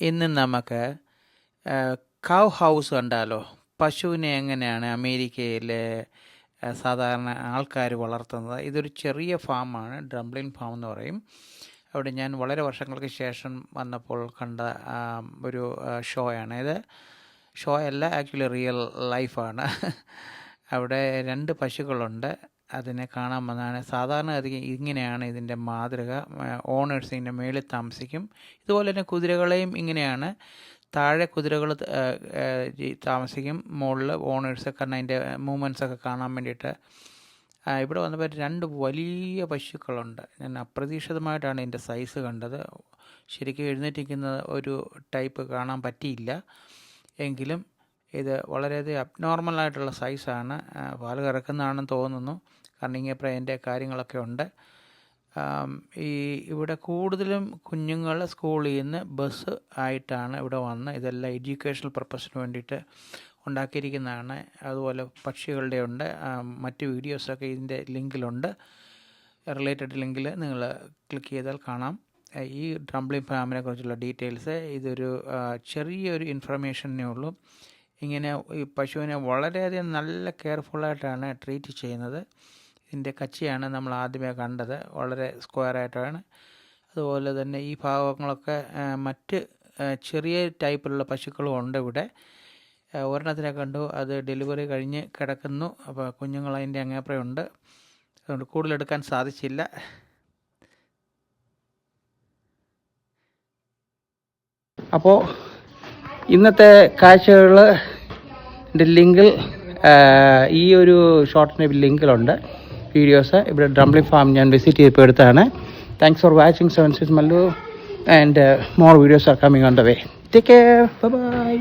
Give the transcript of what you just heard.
ഇന്ന് നമുക്ക് കൗ ഹൗസ് കണ്ടാലോ? പശുവിനെ എങ്ങനെയാണ് അമേരിക്കയിലെ സാധാരണ ആൾക്കാർ വളർത്തുന്നത്? ഇതൊരു ചെറിയ ഫാമാണ് ഡ്രംബ്ലിൻ ഫാം എന്ന് പറയും. അവിടെ ഞാൻ വളരെ വർഷങ്ങൾക്ക് ശേഷം വന്നപ്പോൾ കണ്ട ഒരു ഷോയാണ്. ഇത് ഷോ അല്ല ആക്ച്വലി റിയൽ ലൈഫാണ്. അവിടെ രണ്ട് പശുക്കളുണ്ട്. അതിനെ കാണാൻ വന്നതാണ്. സാധാരണ അധികം ഇങ്ങനെയാണ് ഇതിന്റെ മാതൃക. ഓണേഴ്സ് ഇതിന്റെ മേളിൽ താമസിക്കും. ഇതുപോലെ തന്നെ കുതിരകളെയും ഇങ്ങനെയാണ്. താഴെ കുതിരകൾ താമസിക്കും. മുകളിൽ ഓണേഴ്സ് കാരണം അതിന്റെ മൂവ്മെന്റ്സ് ഒക്കെ കാണാൻ വേണ്ടിയിട്ട്. ഇവിടെ വന്നപ്പോൾ രണ്ട് വലിയ പശുക്കളുണ്ട്. ഞാൻ അപ്രതീക്ഷിതമായിട്ടാണ് ഇതിന്റെ സൈസ് കണ്ടത്. ശരിക്കും എഴുന്നേറ്റിരിക്കുന്ന ഒരു ടൈപ്പ് കാണാൻ പറ്റിയില്ല. എങ്കിലും ഇത് വളരെയധികം അബ്നോർമലായിട്ടുള്ള സൈസാണ് പാൽ കറക്കുന്നതാണെന്ന് തോന്നുന്നു. കാരണം ഇങ്ങനെ അതിന്റെ കാര്യങ്ങളൊക്കെ ഉണ്ട്. ഈ ഇവിടെ കൂടുതലും കുഞ്ഞുങ്ങൾ സ്കൂളിൽ നിന്ന് ബസ് ആയിട്ടാണ് ഇവിടെ വന്ന് ഇതെല്ലാം എഡ്യൂക്കേഷണൽ പർപ്പസിന് വേണ്ടിയിട്ട് ഉണ്ടാക്കിയിരിക്കുന്നതാണ്. അതുപോലെ പക്ഷികളുടെ ഉണ്ട്. മറ്റ് വീഡിയോസൊക്കെ ഇതിന്റെ ലിങ്കിലുണ്ട്. റിലേറ്റഡ് ലിങ്കിൽ നിങ്ങൾ ക്ലിക്ക് ചെയ്താൽ കാണാം. ഈ ഡ്രംബ്ലിംഗ് ഫാമിനെ കുറിച്ചുള്ള ഡീറ്റെയിൽസ് ഇതൊരു ചെറിയൊരു ഇൻഫർമേഷനേ ഉള്ളൂ. ഇങ്ങനെ ഈ പശുവിനെ വളരെയധികം നല്ല കെയർഫുള്ളായിട്ടാണ് ട്രീറ്റ് ചെയ്യുന്നത്. ഇതിന്റെ കച്ചിയാണ് നമ്മൾ ആദ്യമേ കണ്ടത്. വളരെ സ്ക്വയറായിട്ടാണ്. അതുപോലെ തന്നെ ഈ ഭാഗങ്ങളൊക്കെ മറ്റ് ചെറിയ ടൈപ്പിലുള്ള പശുക്കളും ഉണ്ട് ഇവിടെ. ഒരെണ്ണത്തിനെ കണ്ടു. അത് ഡെലിവറി കഴിഞ്ഞ് കിടക്കുന്നു. അപ്പോൾ കുഞ്ഞുങ്ങൾ അതിന്റെ അങ്ങേപ്പുറമുണ്ട് അതുകൊണ്ട് കൂടുതലെടുക്കാൻ സാധിച്ചില്ല. അപ്പോൾ ഇന്നത്തെ കാഴ്ചകൾ ലിങ്കിൽ ഈ ഒരു ഷോർട്ടിന്റെ ലിങ്കിലുണ്ട്. വീഡിയോസ് ഇവിടെ ഡ്രംബ്ലിംഗ് ഫാം ഞാൻ വിസിറ്റ് ചെയ്തപ്പോൾ എടുത്താണ് thanks for watching seven six Mallu and more videos are coming on the way take care bye